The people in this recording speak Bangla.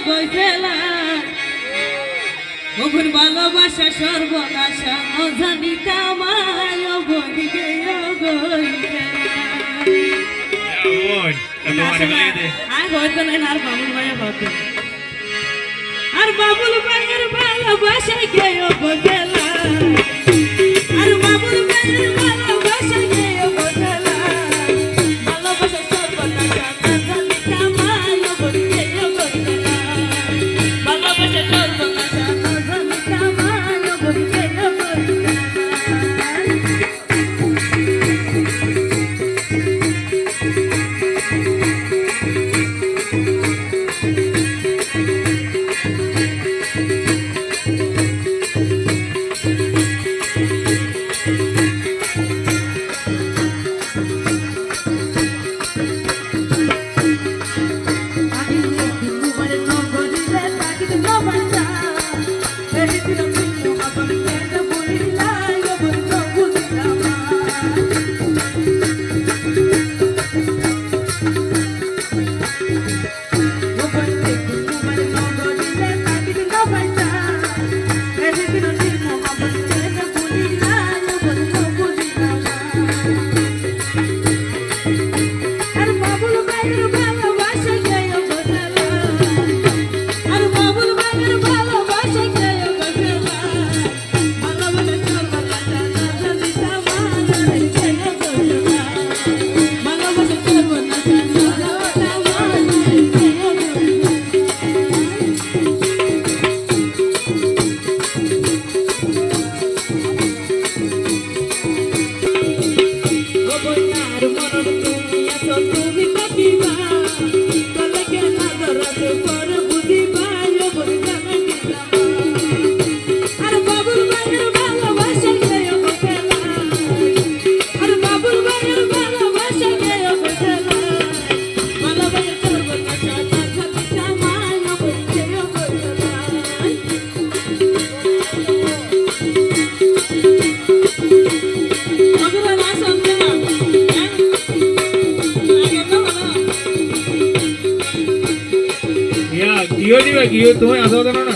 গৈছেলা ভালোবাসা সর্বনাশা অজানিতে আমার বলিকে আর হয়তো নাই আর বাবুল ভাইয়া ভাবতে আর বাবুল ভাইয়ের ভালোবাসা কেউ বোঝেলা गिहो दी गिहो तुम्हें आसो तो ना